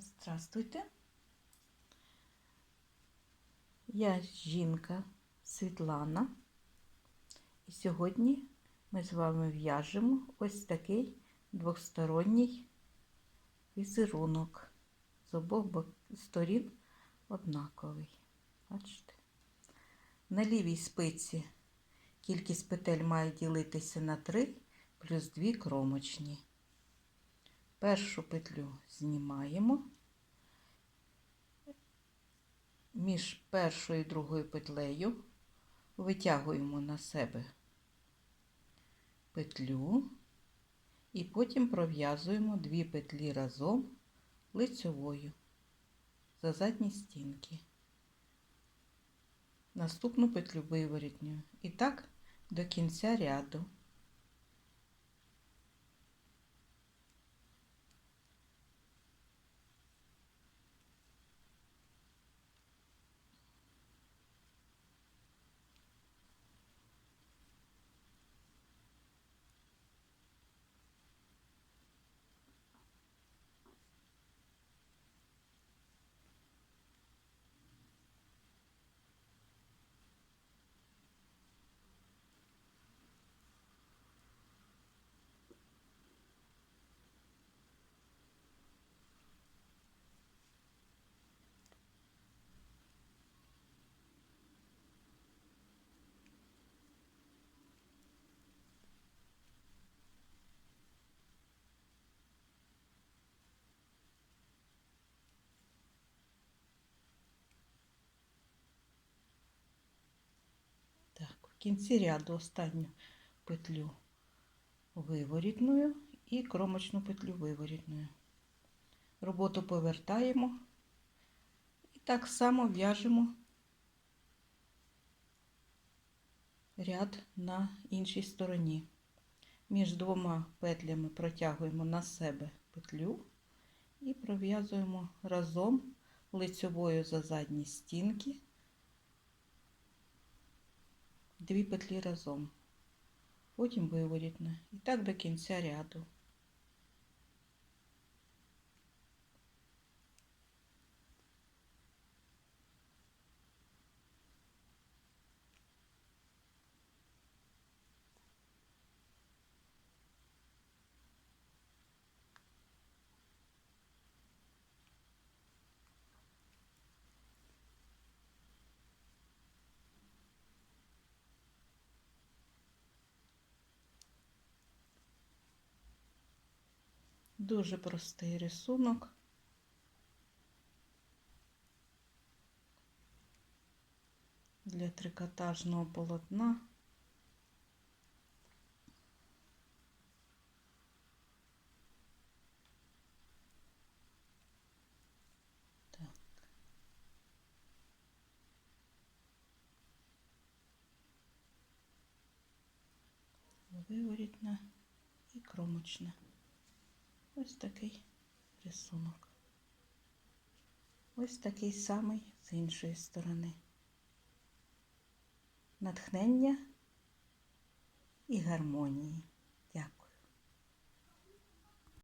Здравствуйте. Я жінка Світлана. І сьогодні ми з вами в'яжемо ось такий двосторонній візерунок. З обох сторін однаковий. Бачите? На лівій спиці кількість петель має ділитися на 3 плюс 2 кромочні. Першу петлю знімаємо. Між першою і другою петлею витягуємо на себе петлю і потім пров'язуємо дві петлі разом лицьовою за задні стінки. Наступну петлю виворітню. І так до кінця ряду. Так, в кінці ряду останню петлю виворітною і кромочну петлю виворітною. Роботу повертаємо і так само в'яжемо ряд на іншій стороні. Між двома петлями протягуємо на себе петлю і пров'язуємо разом лицьовою за задні стінки дві петлі разом, потім на І так до кінця ряду. Дуже простий рисунок. Для трикотажного полотна. Так. Виворітна і кромочна. Ось такий рисунок. Ось такий самий з іншої сторони. Натхнення і гармонії.